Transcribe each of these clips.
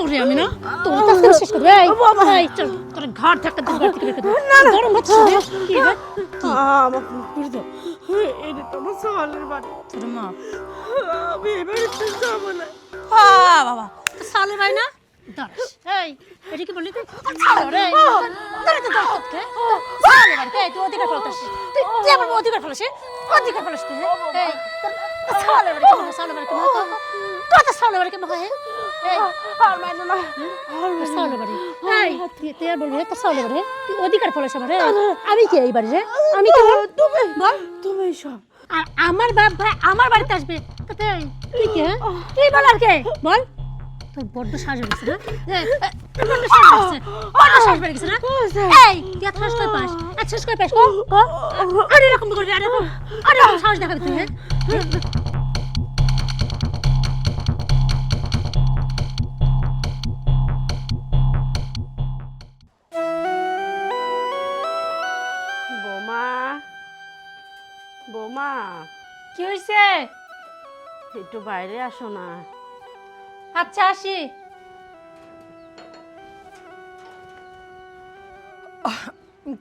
তোরে আমি না? তোর শেষ করব। এই এই চল তোর ঘাট ধাক্কা দিয়ে বাড়ি থেকে করে গরম হচ্ছে রে। কি? আমার দাও। এটা সালের বাড়ি। তোর মা। আমি এবার যাব না। আ বাবা তো সালে ভাই না? দাঁড়াস এই এটা কি বললি তুই? রে দাঁড়া তো দাঁড়া তোকে সালে বাড়ি তুই অধিকার তুই তুই আমার অধিকার ফেলাস অধিকার ফেলাস তুই হ্যাঁ? এই বাড়ি কেমন বাড়ি কেমন হয়? বাড়ি বাড়ি অধিকার ফেলাস আমার আমি কি এই বাড়ি আমি তুমি তুমি সব। আর আমার বাপ ভাই আমার বাড়িতে আসবে। তাতে তুই কে হ্যাঁ? তুই বল আর কে? বল। তোর বড্ড সাজ হয়ে গেছে না? বড্ড সাজ হয়ে গেছে। বড্ড সাজ হয়ে গেছে না? এই তুই এত সাজ করে পাস? এত সাজ করে পাস? আরে এরকম করবি আরে আরে সাহস দেখাবি তুই হ্যাঁ? কি হয়েছে একটু বাইরে আসো না। আচ্ছা আসি।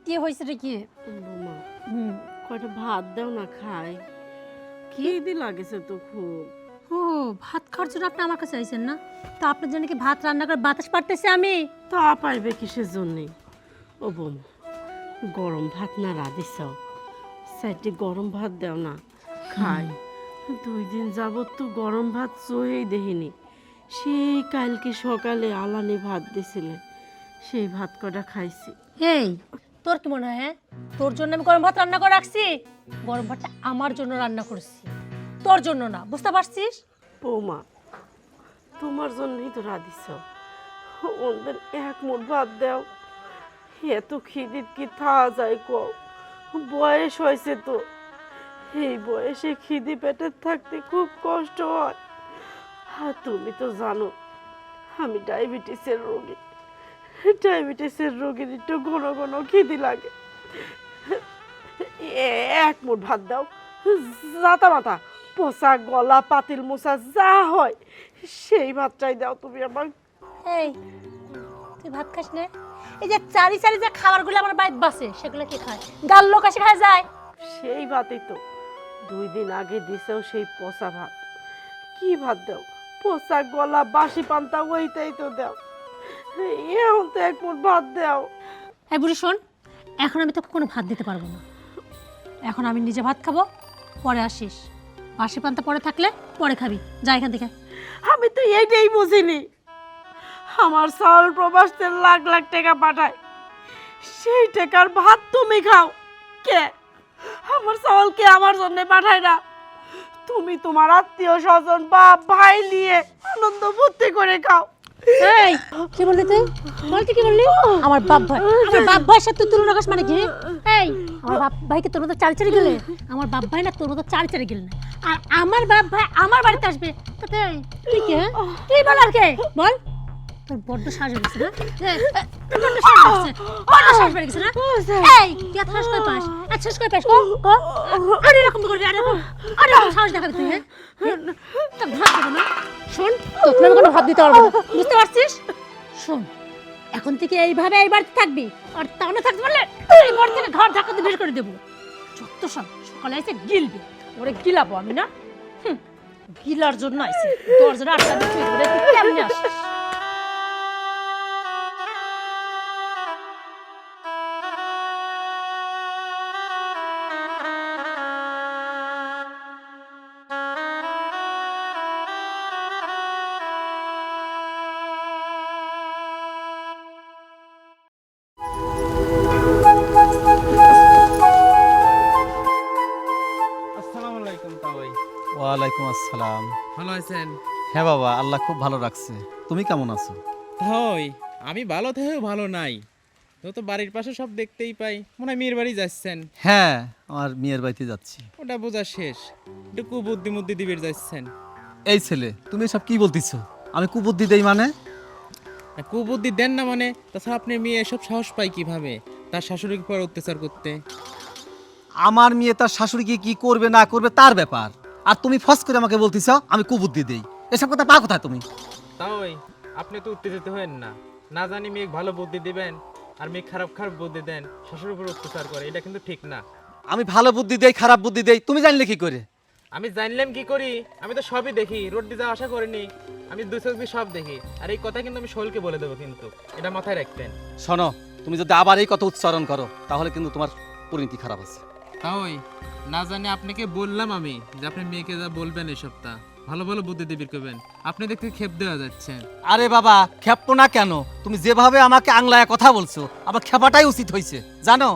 কি হয়েছে রে কি? বোমা কয়টা ভাত দাও না খাই। খিদি লাগেছে তো খুব ও ভাত খাওয়ার জন্য আপনি আমার কাছে আইছেন না? তো আপনার জন্য কি ভাত রান্না করে বাতাস পারতেছি আমি? তা পাইবে কিসের জন্যে? ও বোমা গরম ভাত না রাধিস সাইডে গরম ভাত দাও না। খাই দুই দিন যাবৎ তো গরম ভাত চোহেই দেখিনি। সেই কালকে সকালে আলানি ভাত দিছিলে সেই ভাত কটা খাইছি। এই তোর কি মনে হয় হ্যাঁ? তোর জন্য আমি গরম ভাত রান্না করে রাখছি? গরম ভাতটা আমার জন্য রান্না করেছি। তোর জন্য না বুঝতে পারছিস? বৌমা তোমার জন্যই তো রাধিস ওদের এক মুঠ ভাত দাও। এত খিদিত কি থা যায় কও। বয়স হয়েছে তো। এই বয়সে খিদি পেটে থাকতে খুব কষ্ট হয়। আর তুমি তো জানো আমি ডায়াবেটিসের রোগী। ডায়াবেটিসের রোগীর একটু ঘন ঘন খিদি লাগে। এ- এক মুঠ ভাত দাও। জাতা মাথা পচা গলা পাতিল মোচা যা হয় সেই ভাতটাই দাও তুমি আমার। এই তুই ভাত খাস না? এই যে চারি চারি যে খাবারগুলো আমার বাড়িতে বাসে সেগুলো কি খায়? গাল লোক এসে খায় যায়। সেই ভাতই তো। দুই দিন আগে দিছেও সেই পচা ভাত। কি ভাত দাও? পচা গলা বাসি পান্তা ওইটাই তো দাও। এখন তো এক মুঠ ভাত দাও। এই বুড়ি শোন এখন আমি তোকে কোনো ভাত দিতে পারব না। এখন আমি নিজে ভাত খাব পরে আসিস। বাসি পান্তা পরে থাকলে পরে খাবি। যা এখান থেকে। আমি তো এইটাই বুঝিনি। আমার চাউল প্রবাসতে লাখ লাখ টাকা পাঠায়। সেই টাকার ভাত তুমি খাও। কে? আমার চাউল কে আমার জন্য পাঠায় না। তুমি তোমার আত্মীয় স্বজন, বাপ, ভাই নিয়ে আনন্দ ফুর্তি করে খাও। এই, কি বললি তুই? বলতে কি বললি? আমার বাপ ভাই। আমার বাপ সাথে তুলনা করিস মানে কি? এই, আমার বাপ ভাইকে তোর মতো চাল চারি গেলে? আমার বাপ ভাই না তোর মতো চাল চারি গেলে আর আমার বাপ ভাই আমার বাড়িতে আসবে। তাতে, তুই কে হ্যাঁ? তুই বল আর কে, বল। তোর বড্ড হয়ে না বড্ড সাজ হয়ে বড্ড সাজ বেড়ে গেছে না এই, তুই এত করে পাস? এত করে পাস? কো কো? আরে এরকম করবি, আরে আরে এরকম সাহস দেখাবি তুই হ্যাঁ? তা ভাত দেবো না। শোন, তোকে আমি কোনো ভাত দিতে পারব না। বুঝতে পারছিস? শোন, এখন থেকে এইভাবে এই বাড়িতে থাকবি, আর তাও না থাকতে পারলে এই বাড়ি থেকে ঘর ধাক্কা দিয়ে বের করে দেবো। যত সব সকালে এসে গিলবি, ওরে গিলাবো আমি না? গিলার জন্য আইসি দরজাটা আটকা দিয়ে তুই কেমনে আসিস? ওয়ালাইকুম আসসালাম। ভালো আছেন? হ্যাঁ বাবা আল্লাহ খুব ভালো রাখছে। তুমি কেমন আছো? হয় আমি ভালো থেকেও ভালো নাই। তো তো বাড়ির পাশে সব দেখতেই পাই মনে হয় মেয়ের বাড়ি যাচ্ছেন। হ্যাঁ আমার মেয়ের বাড়িতে যাচ্ছি। ওটা বোঝা শেষ। একটু কুবুদ্ধি মুদ্দি দিবের যাচ্ছেন। এই ছেলে তুমি এসব কি বলতেছো? আমি কুবুদ্ধি দেই মানে? আর কুবুদ্ধি দেন না মানে তাছাড়া আপনি মেয়ে এসব সাহস পাই কীভাবে? তার শাশুড়িকে পর অত্যাচার করতে। আমার মেয়ে তার শাশুড়িকে কি করবে না করবে তার ব্যাপার। আর তুমি ফস করে আমাকে বলতেছ আমি কুবুদ্ধি দেই। এসব কথা পা কোথায় তুমি? তাই আপনি তো উত্তেজিত হয়েন না। না জানি মেয়ে ভালো বুদ্ধি দিবেন আর মেয়ে খারাপ খারাপ বুদ্ধি দেন শাশুড়ির উপর অত্যাচার করে এটা কিন্তু ঠিক না। আমি ভালো বুদ্ধি দেই খারাপ বুদ্ধি দেই তুমি জানলে কি করে? আমি জানলাম কি করি আমি তো সবই দেখি রোড দিয়ে যাওয়া আশা করিনি আমি দুই চোখ দিয়ে সব দেখি আর এই কথা কিন্তু আমি শোলকে বলে দেবো কিন্তু এটা মাথায় রাখতেন শোনো তুমি যদি আবার এই কথা উচ্চারণ করো তাহলে কিন্তু তোমার পরিণতি খারাপ আছে। তাই না জানি আপনাকে বললাম আমি যে আপনি মেয়েকে যা বলবেন এই সপ্তাহ ভালো ভালো বুদ্ধি দিয়ে বের করবেন। আপনি দেখতে খেপ দেওয়া যাচ্ছে। আরে বাবা খেপো না কেন? তুমি যেভাবে আমাকে আংলায় কথা বলছো আবার খেপাটাই উচিত হয়েছে জানো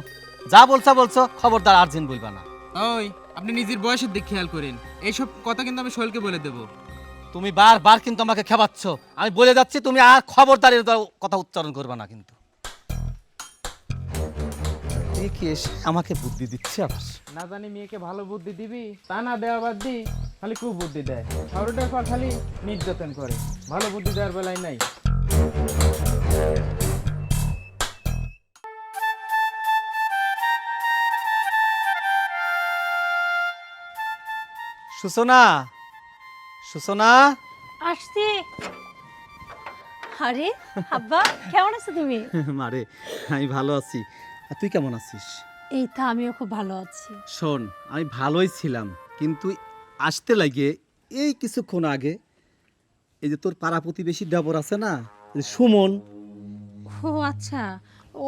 যা বলছো বলছো খবরদার আর্জেন্ট বলবা না। ওই আপনি নিজের বয়সের দিক খেয়াল করেন। এইসব কথা কিন্তু আমি শোলকে বলে দেবো। তুমি বারবার কিন্তু আমাকে খেপাচ্ছ আমি বলে যাচ্ছি তুমি আর খবরদার এর কথা উচ্চারণ করবে না কিন্তু। এ কি এসে আমাকে বুদ্ধি দিচ্ছে আবার? না জানি মেয়েকে ভালো বুদ্ধি দিবি তা না দেওয়া বাদ দি খালি খুব বুদ্ধি দেয়। শহরটার পর খালি নির্যাতন করে ভালো বুদ্ধি দেওয়ার বেলায় নাই। সূচনা সূচনা আসছি। আরে আব্বা কেমন আছো তুমি? মারে আমি ভালো আছি। আর তুই কেমন আছিস? এই তো আমিও খুব ভালো আছি। শোন আমি ভালোই ছিলাম কিন্তু আসতে লাগে এই কিছুক্ষণ আগে। এই যে তোর পাড়া প্রতিবেশী ডাবর আছে না এই সুমন। ও আচ্ছা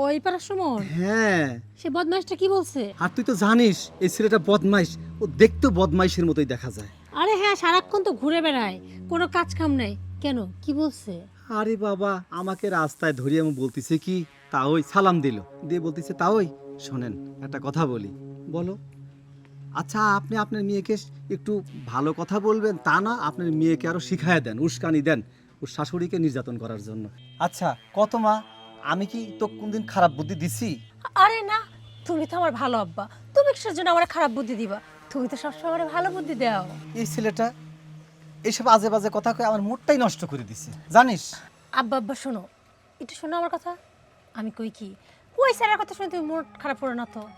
ওই পাড়া সুমন? হ্যাঁ। সে বদমাইশটা কি বলছে? আর তুই তো জানিস এই ছেলেটা বদমাইশ ও দেখতে বদমাইশের মতোই দেখা যায়। আরে হ্যাঁ সারাক্ষণ তো ঘুরে বেড়ায় কোনো কাজ কাম নাই। কেন? কি বলছে? আরে বাবা আমাকে রাস্তায় ধরিয়ে আমি বলতেছে কি? তা ওই সালাম দিল। দিয়ে বলতেছে তা ওই শোনেন একটা কথা বলি। বলো আচ্ছা আপনি আপনার মেয়েকে একটু ভালো কথা বলবেন তা না আপনার মেয়েকে আরও শিখায় দেন উস্কানি দেন ওর শাশুড়িকে নির্যাতন করার জন্য। আচ্ছা কত মা? আমি কি তো কোনদিন খারাপ বুদ্ধি দিছি? আরে না তুমি তো আমার ভালো আব্বা। তুমি কিসের জন্য আমার খারাপ বুদ্ধি দিবা? তুমি তো সবসময় আমার ভালো বুদ্ধি দাও। এই ছেলেটা এইসব আজে বাজে কথা কয়ে আমার মুডটাই নষ্ট করে দিছে। জানিস? আব্বা আব্বা শোনো একটু শোনো আমার কথা। আমি কই কি? ওই স্যারের কথা শুনে তুমি মোট খারাপ করো না তো?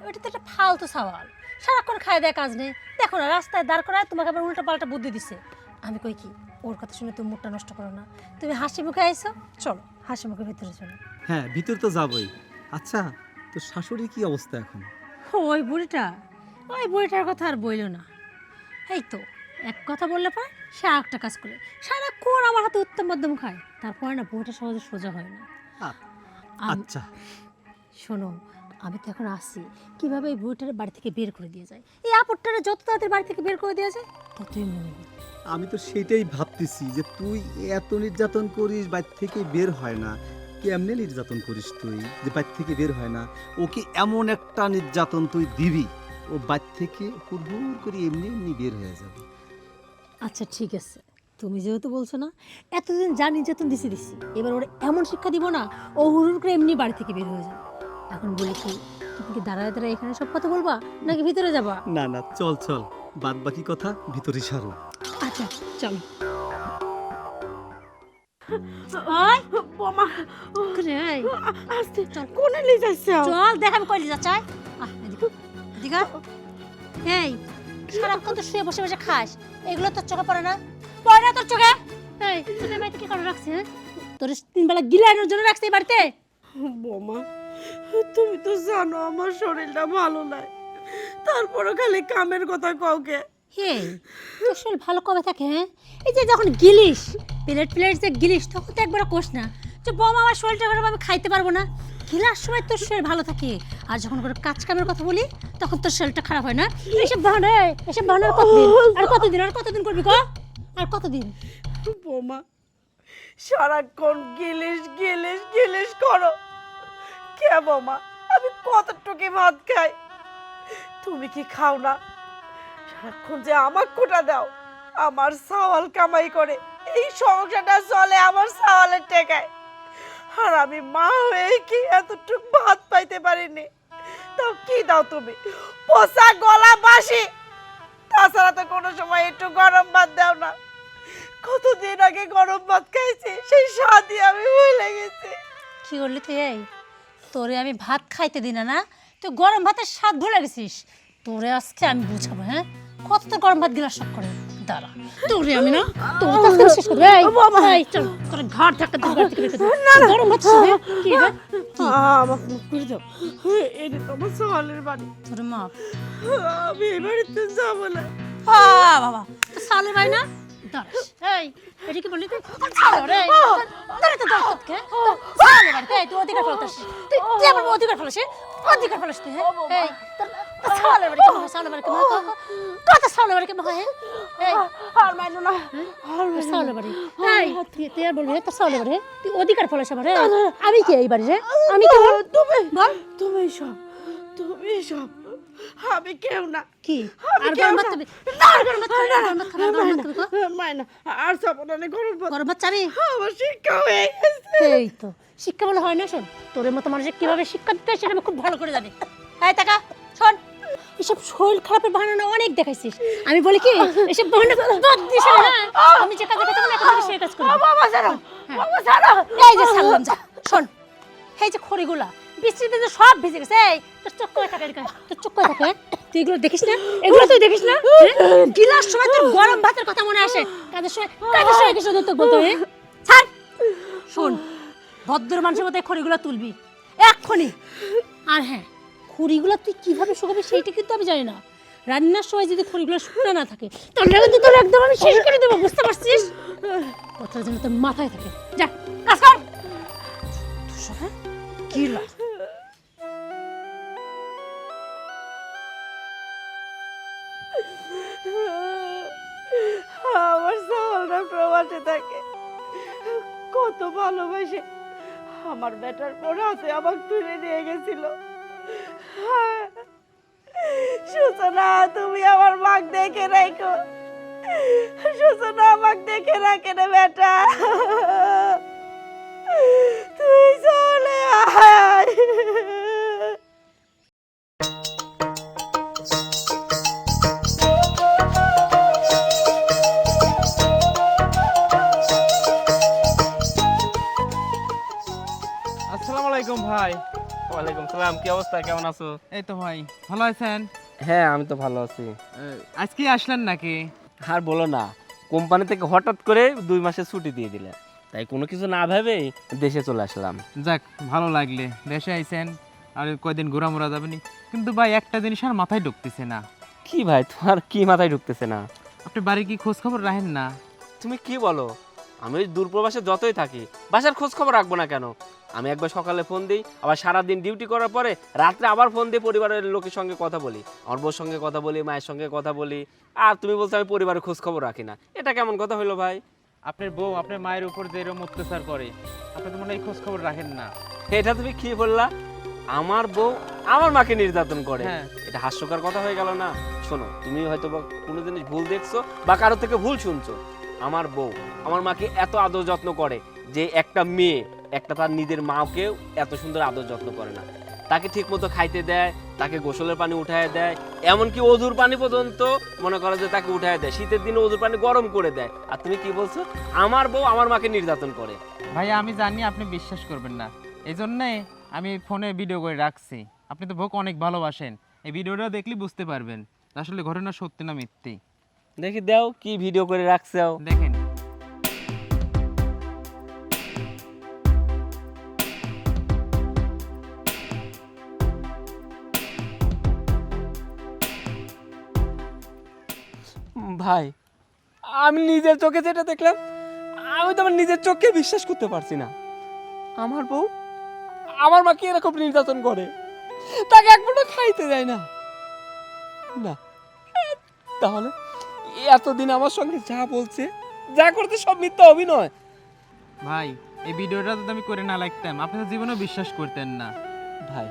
ওইটা তো একটা ফালতু সওয়াল। সারাক্ষণ খায় দেয় কাজ নেই। দেখো না রাস্তায় দাঁড় করায় তোমাকে আবার উল্টো পাল্টা বুদ্ধি দিছে। আমি কই কি? ওর কথা শুনে তুমি মুখটা নষ্ট করো না। তুমি হাসি মুখে আইছো চলো হাসি মুখে ভিতরে চলো। হ্যাঁ ভিতর তো যাবই। আচ্ছা তোর শাশুড়ির কি অবস্থা এখন? ওই বুড়িটা ওই বুড়িটার কথা আর বইলো না। এই তো এক কথা বললে পর সে আর একটা কাজ করে। সারাক্ষণ আমার হাতে উত্তম মাধ্যম খায়। তারপরে না বুড়িটা সহজে সোজা হয় না। আ- আম- আচ্ছা। শোনো আমি তো এখন আসছি। কীভাবে এই বুড়িটার বাড়ি থেকে বের করে দিয়ে যায়? এই আপটটারে যত তাড়াতাড়ি বাড়ি থেকে বের করে দেওয়া যায় ততই মঙ্গল আমি তো সেটাই ভাবতেছি যে তুই এত নির্যাতন করিস বাড়ি থেকে বের হয় না। কেমনে নির্যাতন করিস তুই যে বাইর থেকে বের হয় না? ওকে এমন একটা নির্যাতন তুই দিবি ও বাইর থেকে হুড়হুড় করে এমনি এমনি বের হয়ে যাবে। আচ্ছা ঠিক আছে। তুমি যেহেতু বলছো না এতদিন যা নির্যাতন দিছি দিছি এবার ওরা এমন শিক্ষা দিব না ও হুড়ুর করে এমনি বাড়ি থেকে বের হয়ে যাবে। এখন বলি কি তুমি কি দাঁড়ায় দাঁড়ায় এখানে সব কথা বলবা নাকি ভিতরে যাবা? না না চল চল বাদ বাকি কথা ভিতরে সারো। আচ্ছা চলো। ওই বোমা। রে আস্তে কোনে নিয়ে যাচ্ছে চল দেখাবি কইলি যা চাই আহ এদিকে এদিকে এই সারাক্ষণ তো শুয়ে বসে বসে খাস এগুলো তোর চোখে পড়ে না? পড়ে না তোর চোখে? এই কি করে রাখছিস হ্যাঁ? তোর তিন বেলা গিলানোর জন্য রাখছিস এই বাড়িতে? বোমা তুমি তো জানো আমার শরীরটা ভালো নাই। তারপরও খালি কামের কথা কাউকে হে তোর শরীর ভালো কবে থাকে হ্যাঁ? এই যে যখন গিলিস প্লেট প্লেট যে গিলিস তখন তো একবার কোষ না। যে বম আমার শরীরটা খারাপ আমি খাইতে পারব না। গিলার সময় তোর শরীর ভালো থাকে। আর যখন কোনো কাজ কামের কথা বলি তখন তোর শরীরটা খারাপ হয় না। এসব বাহানা এসব বাহানা আর কতদিন? আর কতদিন আর কতদিন করবি ক? আর কতদিন? বোমা, সারাক্ষণ গিলিস গিলিস গিলিস করো। কে বোমা, আমি কতটুকি ভাত খাই? তুমি কি খাও না? সারাক্ষণ যে আমার কোটা দাও, আমার সাওয়াল কামাই করে, এই সংসারটা চলে আমার সাওয়ালের টেকায়। আর আমি মা হয়ে কি এতটুক ভাত পাইতে পারিনি? তাও কি দাও তুমি? পোষা গলা বাসি তাছাড়া তো কোনো সময় একটু গরম ভাত দাও না। কতদিন আগে গরম ভাত খাইছি সেই স্বাদই আমি ভুলে গেছি। কি করলি তুই এই? তোরে আমি ভাত খাইতে দিনা না তুই গরম ভাতের স্বাদ ভুলে গেছিস। তোরে আজকে আমি বুঝাবো হ্যাঁ? কত তোর গরম ভাত গিলাস সব করে? দাঁড়া তোরে আমি না তোর তো আজকে শেষ করব। এই এই চল তোর ঘর ধাক্কা দিয়ে বাড়ি থেকে করে গরম হচ্ছে রে। কি রে আমাকে মুখ করে দাও। এটা তো আমার বাড়ি। তোর মা। আমি এই বাড়িতে যাব না। বাবা তো সালে ভাই না? দাঁড়াস এই এটা কি বললি তুই? রে অধিকার ফেলতাস তুই তুই আমার অধিকার ফেলাস অধিকার ফেলাস তুই হ্যাঁ? এই তোর তোর বাড়ি কেমন হয় সালে বাড়ি কেমন হয় কত সালে বাড়ি কেমন হয় হ্যাঁ? এই আর মাইনো না আর তোর বাড়ি। এই তুই তুই আর বলবি তোর সালে বাড়ি তুই অধিকার ফেলাস আমার হ্যাঁ? আমি কি এই বাড়ি রে আমি কি তুমি বল। তুমি সব তুমি সব। আমি কেউ না। কি? আর কেউ গরম ভাত খাবি? আর গরম ভাত খাবি? গরম ভাত খাবি? গরম ভাত খাবি? মাইনা আর যাব না গরম ভাত। গরম ভাত চাবি? আমার শিক্ষা হয়ে গেছে। এই তো শিক্ষা বলে হয় না শোন। তোর মতো মানুষের কীভাবে শিক্ষা দিতে হয় সেটা আমি খুব ভালো করে জানি। এই টাকা শোন। এসব শরীর খারাপের বাহানা অনেক দেখাইছিস। আমি বলি কি এসব বাহানা বাদ দিস না, হ্যাঁ? আমি যে কাজ না সেই কাজ করব। বাবা হ্যাঁ। বাবা ছাড়ো। এই যে ছাড়লাম যা শোন। এই যে খড়িগুলা সব ভিজে গেছে। এই করে করে? তুই এগুলো দেখিস না? এগুলো তুই দেখিস না? হ্যাঁ? সময় তোর গরম ভাতের কথা মনে আসে। কাজের সময় সময় কিছু বলতে হয়? ছাড়! শোন, ভদ্র মানুষের মতো খড়িগুলো তুলবি। এক্ষুনি। আর হ্যাঁ খড়িগুলো তুই কীভাবে শুকাবি সেইটা কিন্তু আমি জানি না। রান্নার সময় যদি খড়িগুলো শুকনো না থাকে, তাহলে কিন্তু তোর একদম আমি শেষ করে দেবো, বুঝতে পারছিস? কথা যেন তোর মাথায় থাকে। যা কি প্রবাসে থাকে কত ভালোবাসে। আমার বেটার পরে হাতে আমাকে তুলে নিয়ে গেছিল। সূচনা, তুমি আমার মাক দেখে রাখো। সূচনা, আমাকে দেখে রাখে না বেটা। তুই চলে আয়। কি অবস্থা? কেমন আছো? এই তো ভাই ভালো আছেন? হ্যাঁ আমি তো ভালো আছি। আজকে আসলেন নাকি? আর বলো না কোম্পানি থেকে হঠাৎ করে দুই মাসের ছুটি দিয়ে দিলে। তাই কোনো কিছু না ভেবেই দেশে চলে আসলাম। যাক ভালো লাগলে। দেশে আইছেন আর কয়দিন ঘোরামোরা যাবেনি কিন্তু ভাই একটা জিনিস আর মাথায় ঢুকতেছে না। কি ভাই তোমার কি মাথায় ঢুকতেছে না? আপনি বাড়ি কি খোঁজ খবর রাখেন না? তুমি কি বলো? আমি ওই দূরপ্রবাসে যতই থাকি বাসার খোঁজ খবর রাখব না কেন? আমি একবার সকালে ফোন দিই আবার সারাদিন ডিউটি করার পরে রাত্রে আবার ফোন দিয়ে পরিবারের লোকের সঙ্গে কথা বলি। আমার বউর সঙ্গে কথা বলি মায়ের সঙ্গে কথা বলি। আর তুমি বলছো আমি পরিবারের খোঁজ খবর রাখি না। এটা কেমন কথা হলো ভাই? আপনার বউ আপনার মায়ের উপর যে এরকম অত্যাচার করে আপনি তো মনে হয় খোঁজ খবর রাখেন না। এটা তুমি কি বললা? আমার বউ আমার মাকে নির্যাতন করে। হ্যাঁ। এটা হাস্যকর কথা হয়ে গেল না। শোনো তুমি হয়তো বা কোনো জিনিস ভুল দেখছ বা কারও থেকে ভুল শুনছো। আমার বউ আমার মাকে এত আদর যত্ন করে যে একটা মেয়ে একটা তার নিজের মাকেও এত সুন্দর আদর যত্ন করে না। তাকে ঠিক মতো খাইতে দেয় তাকে গোসলের পানি উঠায় দেয় এমনকি অজুর পানি পর্যন্ত মনে করো যে তাকে উঠায় দেয়। শীতের দিনে অজুর পানি গরম করে দেয়। আর তুমি কি বলছো? আমার বউ আমার মাকে নির্যাতন করে। ভাই আমি জানি আপনি বিশ্বাস করবেন না। এই জন্যে আমি ফোনে ভিডিও করে রাখছি। আপনি তো বউকে অনেক ভালোবাসেন। এই ভিডিওটা দেখলে বুঝতে পারবেন আসলে ঘটনা সত্যি না মিথ্যে। দেখি দাও কি ভিডিও করে রাখছো দেখেন ভাই আমি নিজের চোখে যেটা দেখলাম আমি তো আমার নিজের চোখে বিশ্বাস করতে পারছি না। আমার বউ আমার মাকে এরকম নির্যাতন করে? তাকে এক মুঠো খাইতে দেয় না। না তাহলে এতদিন আমার সঙ্গে যা বলছে যা করতে সব মিথ্যা অভিনয়। ভাই এই ভিডিওটা যদি আমি করে না লাগতাম আপনি তো জীবনেও বিশ্বাস করতেন না। ভাই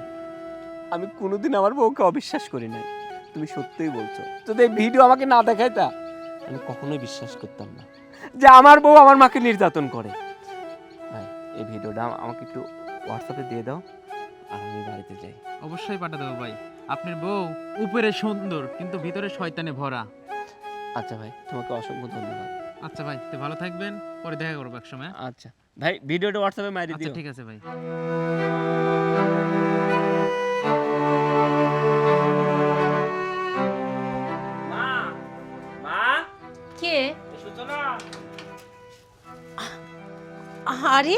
আমি কোনোদিন আমার বউকে অবিশ্বাস করি নাই। তুমি সত্যিই বলছো। যদি এই ভিডিও আমাকে না দেখাইতা আমি কখনোই বিশ্বাস করতাম না। যে আমার বউ আমার মাকে নির্যাতন করে। ভাই এই ভিডিওটা আমাকে একটু হোয়াটসঅ্যাপে দিয়ে দাও আর আমি বাড়িতে যাই। অবশ্যই পাঠা দেবো ভাই। আপনার বউ উপরে সুন্দর কিন্তু ভিতরে শয়তানে ভরা। আচ্ছা ভাই তোমাকে অসংখ্য ধন্যবাদ। আচ্ছা ভাই তো ভালো থাকবেন পরে দেখা করব এক সময় আচ্ছা। ভাই ভিডিওটা হোয়াটসঅ্যাপে মারি আচ্ছা দিও। ঠিক আছে ভাই। আরে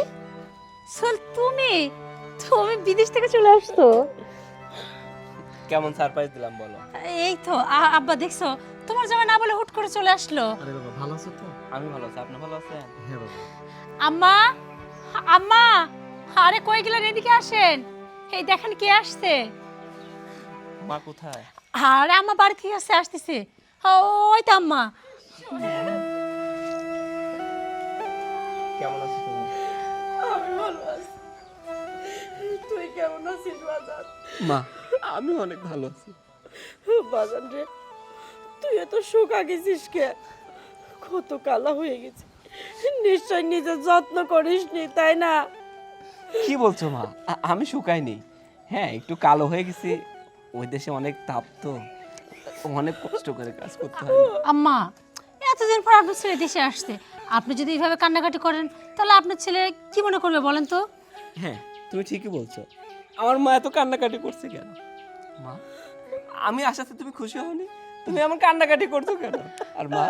সোল তুমি তুমি বিদেশ থেকে চলে আসতো কেমন সারপ্রাইজ দিলাম বলো। এই তো আব্বা দেখছ তোমার জামাই না বলে হুট করে চলে আসলো। আরে বাবা ভালো আছো তো? আমি ভালো আছি আপনি ভালো আছেন? হ্যাঁ বাবা। আম্মা আম্মা আরে কই গেলেন এদিকে আসেন। এই দেখেন কে আসছে। মা কোথায়? আরে আম্মা বাড়ি থেকে আসছে আসতেছে। ওই তো আম্মা। কেমন আছিস তুমি? আমি ভালো আছি। তুই কেমন আছিস বাজান মা। আমি অনেক ভালো আছি। বাজান রে তুই এত শুকা গেছিস কে? কত কালা হয়ে গেছে। নিশ্চয় নিজের যত্ন করিস নি তাই না? কি বলছো মা? আমি শুকাইনি। হ্যাঁ একটু কালো হয়ে গেছি। ওই দেশে অনেক তাপ তো। অনেক কষ্ট করে কাজ করতে হয়। আম্মা এতদিন পর আপনার ছেলে দেশে আসছে। আপনি যদি এইভাবে কান্নাকাটি করেন তাহলে আপনার ছেলে কি মনে করবে বলেন তো? হ্যাঁ তুমি ঠিকই বলছো। আমার মা এত কান্নাকাটি করছে কেন? মা? আমি আসাতে তুমি খুশি হওনি? তুমি আমার কান্নাকাটি করছ কেন? আর মা?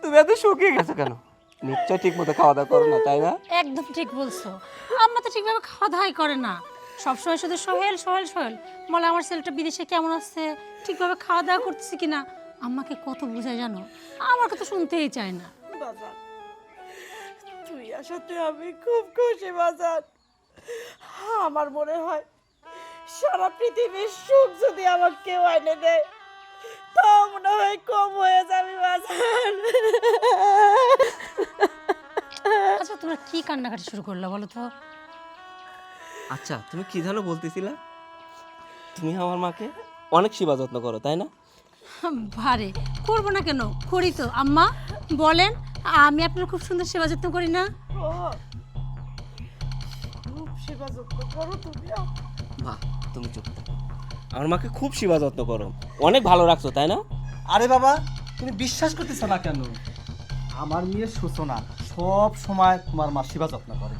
তুমি এত শুকিয়ে গেছো কেন? নিশ্চয় ঠিক মতো খাওয়া দাওয়া করো না তাই না? একদম ঠিক বলছো। আম্মা তো ঠিকভাবে খাওয়া দাওয়াই করে না। সবসময় শুধু সোহেল সোহেল সোহেল। বলে আমার ছেলেটা বিদেশে কেমন আছে? ঠিকভাবে খাওয়া দাওয়া করতেছে কিনা? আম্মাকে কত বোঝায় জানো? আমার কথা শুনতেই চায় না। তুই আসাতে আমি খুব খুশি বাজার আমার মনে হয় সারা পৃথিবীর সুখ যদি আমাকে কেউ এনে দেয় তা মনে হয় কম হয়ে যাবে বাজান। আচ্ছা তোমরা কি কান্নাকাটি শুরু করল বলো তো? আচ্ছা তুমি কি জানো বলতেছিলা? তুমি আমার মাকে অনেক সেবা যত্ন করো তাই না? ভারে করব না কেন? করি তো। আম্মা বলেন আমি আপনার খুব সুন্দর সেবা যত্ন করি না। ও, খুব সেবা যত্ন করো তুমি। মা তুমি চুপ। আমার মাকে খুব সেবা যত্ন করো। অনেক ভালো রাখছো তাই না? আরে বাবা তুমি বিশ্বাস করতেছো না কেন? আমার মেয়ে সূচনা সব সময় তোমার মা সেবা যত্ন করে।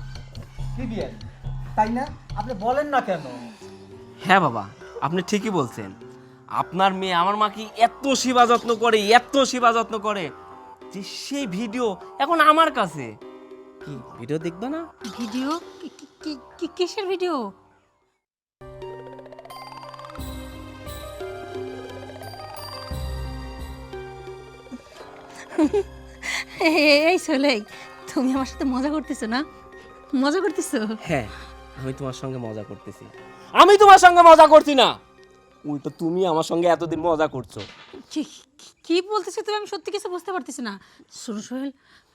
কি বিয়ে তাই না? আপনি বলেন না কেন? হ্যাঁ বাবা আপনি ঠিকই বলছেন। আপনার মেয়ে আমার মাকে এত সেবা যত্ন করে এত সেবা যত্ন করে। যে সেই ভিডিও এখন আমার কাছে। কি ভিডিও দেখবে না? ভিডিও? কি- কি- কি- কি- কিসের ভিডিও? এই চলেই তুমি আমার সাথে মজা করতেছো না? মজা করতেছো? হ্যাঁ আমি তোমার সঙ্গে মজা করতেছি। আমি তোমার সঙ্গে মজা করছি না। উল্টো তুমি আমার সঙ্গে এতদিন মজা করছ। কি- কি তুমি? আমি সত্যি কিছু বুঝতে পারতেছি না। শোনো সোহেল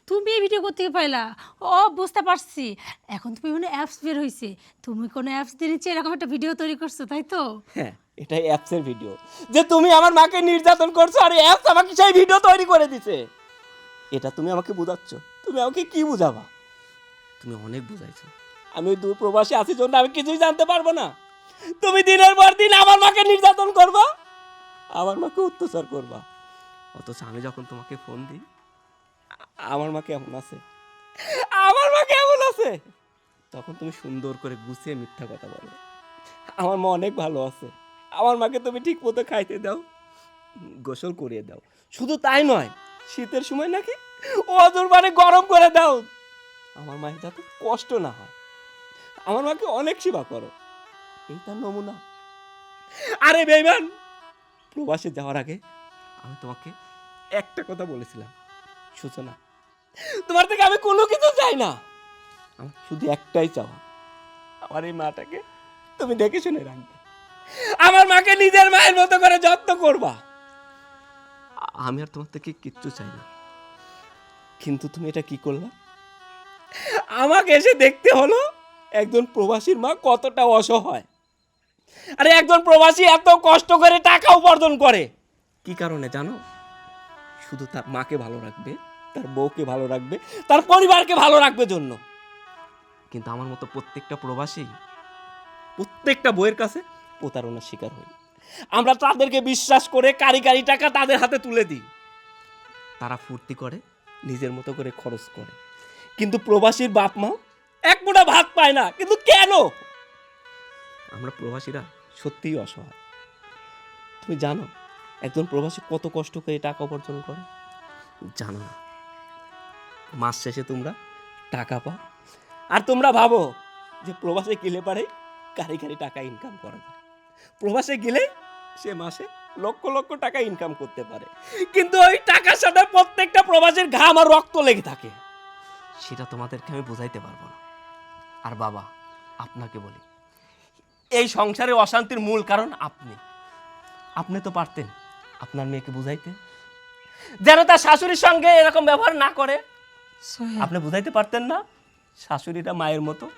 তুমি এই ভিডিও করতে পাইলা? ও বুঝতে পারছি। এখন তুমি কোনো অ্যাপস বের হয়েছে তুমি কোনো অ্যাপস দিয়ে নিচ্ছে এরকম একটা ভিডিও তৈরি করছ তাই তো? হ্যাঁ এটাই অ্যাপসের ভিডিও যে তুমি আমার মাকে নির্যাতন করছ আর অ্যাপস আমাকে সেই ভিডিও তৈরি করে দিছে। এটা তুমি আমাকে বুঝাচ্ছ। তুমি আমাকে কি বুঝাবা? তুমি অনেক বুঝাইছো। আমি ওই দূর প্রবাসী আছি জন্য আমি কিছুই জানতে পারব না। তুমি দিনের পর দিন আমার মাকে নির্যাতন করবা? আমার মাকে অত্যাচার করবা? অথচ আমি যখন তোমাকে ফোন দিই আমার মা কেমন আছে? আমার মা কেমন আছে? তখন তুমি সুন্দর করে গুছিয়ে মিথ্যা কথা বলো। আমার মা অনেক ভালো আছে। আমার মাকে তুমি ঠিক মতো খাইতে দাও। গোসল করিয়ে দাও। শুধু তাই নয় শীতের সময় নাকি অজুর মানে গরম করে দাও। আমার মায়ের যাতে কষ্ট না হয়। আমার মাকে অনেক সেবা করো। এই তার নমুনা। আরে বেমান প্রবাসে যাওয়ার আগে আমি তোমাকে একটা কথা বলেছিলাম, সূচনা। তোমার থেকে আমি কোনো কিছু চাই না। আমার শুধু একটাই চাওয়া। আমার এই মাটাকে তুমি দেখে শুনে রাখবে। আমার মাকে নিজের মায়ের মতো করে যত্ন করবা। আমি আর তোমার থেকে কিচ্ছু চাই না। কিন্তু তুমি এটা কি করলা? আমাকে এসে দেখতে হলো একজন প্রবাসীর মা কতটা অসহায়। আরে একজন প্রবাসী এত কষ্ট করে টাকা উপার্জন করে। কি কারণে জানো? শুধু তার মাকে ভালো রাখবে, তার বউকে ভালো রাখবে, তার পরিবারকে ভালো রাখবে জন্য। কিন্তু আমার মতো প্রত্যেকটা প্রবাসী, প্রত্যেকটা বইয়ের কাছে প্রতারণার শিকার হই। আমরা তাদেরকে বিশ্বাস করে কারি কারি টাকা তাদের হাতে তুলে দিই। তারা ফুর্তি করে, নিজের মতো করে খরচ করে। কিন্তু প্রবাসীর বাপ মা এক মুঠা ভাত পায় না, কিন্তু কেন? আমরা প্রবাসীরা সত্যিই অসহায়। তুমি জানো একজন প্রবাসী কত কষ্ট করে টাকা উপার্জন করে? জানো না। মাস শেষে তোমরা টাকা পাও। আর তোমরা ভাবো যে প্রবাসে গেলে পারে কারি কারি টাকা ইনকাম করা যায় প্রবাসে গেলে সে মাসে লক্ষ লক্ষ টাকা ইনকাম করতে পারে। কিন্তু ওই টাকার সাথে প্রত্যেকটা প্রবাসের ঘাম আর রক্ত লেগে থাকে। সেটা তোমাদেরকে আমি বোঝাইতে পারব না। আর বাবা, আপনাকে বলি, এই সংসারে অশান্তির মূল কারণ আপনি। আপনি তো পারতেন। আপনার মেয়েকে বুঝাইতে? যেন তার শাশুড়ির সঙ্গে এরকম ব্যবহার না করে। আপনি বুঝাইতে পারতেন না? শাশুড়িটা মায়ের মতো।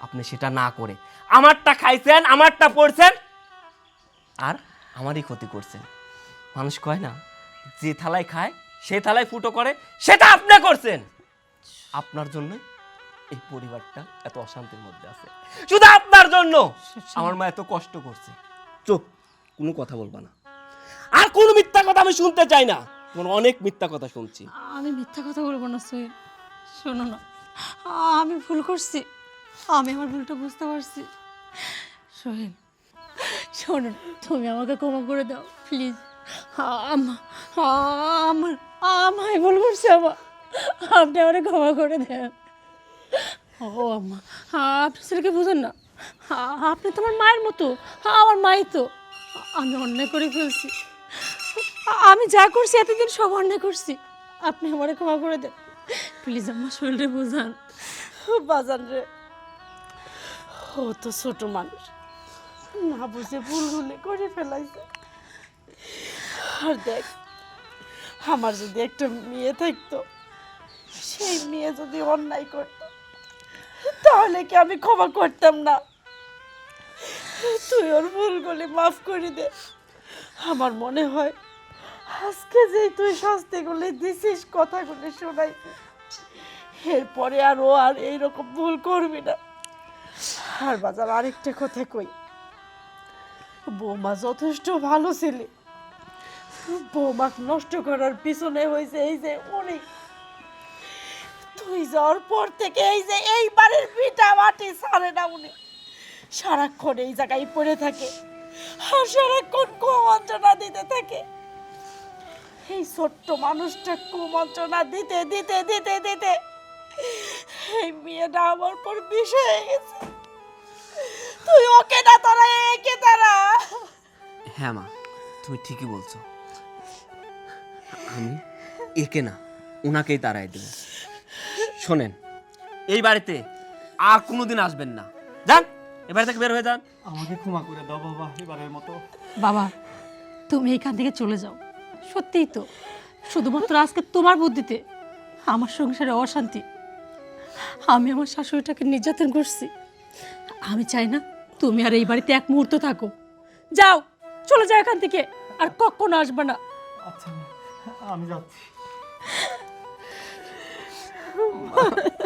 আপনি সেটা না করে। আমারটা খাইছেন আমারটা পড়ছেন। আর আমারই ক্ষতি করছেন। মানুষ কয় না যে থালায় খায় সে থালায় ফুটো করে সেটা আপনি করছেন। আপনার জন্য এই পরিবারটা এত অশান্তির মধ্যে আছে। শুধু আপনার জন্য। আমার মা এত কষ্ট করছে। চুপ কোনো কথা বলবা না। আর কোনো মিথ্যা কথা আমি শুনতে চাই না। অনেক মিথ্যা কথা শুনছি। আমি মিথ্যা কথা বলব না, সোহেল। শোনো না। আমি ভুল করছি। আমি আমার ভুলটা বুঝতে পারছি। সোহেল, শোনো তুমি আমাকে ক্ষমা করে দাও, প্লিজ। আমার আমার আমায় ভুল করছি আমা আপনি আমাকে ক্ষমা করে দেন। ও আম্মা, আপনি ছেলেকে বুঝেন না। আপনি তো আমার মায়ের মতো। আমার মাই তো। আমি অন্যায় করে ফেলছি। আমি যা করছি এতদিন সব অন্যায় করছি। আপনি আমারে ক্ষমা করে দেন। প্লিজ আমার শরীরে বোঝান। বাজান রে। ও তো ছোট মানুষ। না বুঝে ভুল ভুলে করে ফেলাইছে। আর দেখ আমার যদি একটা মেয়ে থাকতো সেই মেয়ে যদি অন্যায় করতো তাহলে কি আমি ক্ষমা করতাম না? তুই ওর ভুলগুলি মাফ করে দে। আমার মনে হয় আজকে যে তুই শাস্তিগুলি দিছিস কথাগুলি শোনাই, এরপরে আর ও আর এইরকম ভুল করবি না। আর বাজার আরেকটা কথা কই, বৌমা যথেষ্ট ভালো ছেলে। বৌমা নষ্ট করার পিছনে হয়েছে এই যে উনি। তুই যাওয়ার পর থেকে এই যে এই বাড়ির পিঠা মাটি ছাড়ে না উনি। সারাক্ষণ এই জায়গায় পড়ে থাকে। আর সারাক্ষণ কুমন্ত্রণা দিতে থাকে। এই ছোট্ট মানুষটা কুমন্ত্রণা দিতে দিতে দিতে দিতে এই মেয়েটা আমার পর বিষ হয়ে গেছে। তুই ওকে না তোরা একে তারা। হ্যাঁ মা তুমি ঠিকই বলছো। আমি একে না ওনাকেই তাড়াই দেব। শোনেন এই বাড়িতে আর কোনোদিন আসবেন না। যান এ বাড়ি থেকে বের হয়ে যান। আমাকে ক্ষমা করে দাও বাবা এবারের মতো। বাবা তুমি এখান থেকে চলে যাও। সত্যিই তো। শুধুমাত্র আজকে তোমার বুদ্ধিতে আমার সংসারে অশান্তি। আমি আমার শাশুড়িটাকে নির্যাতন করছি। আমি চাই না তুমি আর এই বাড়িতে এক মুহূর্ত থাকো। যাও চলে যাও এখান থেকে আর কখনো আসবে না। আচ্ছা আমি যাচ্ছি।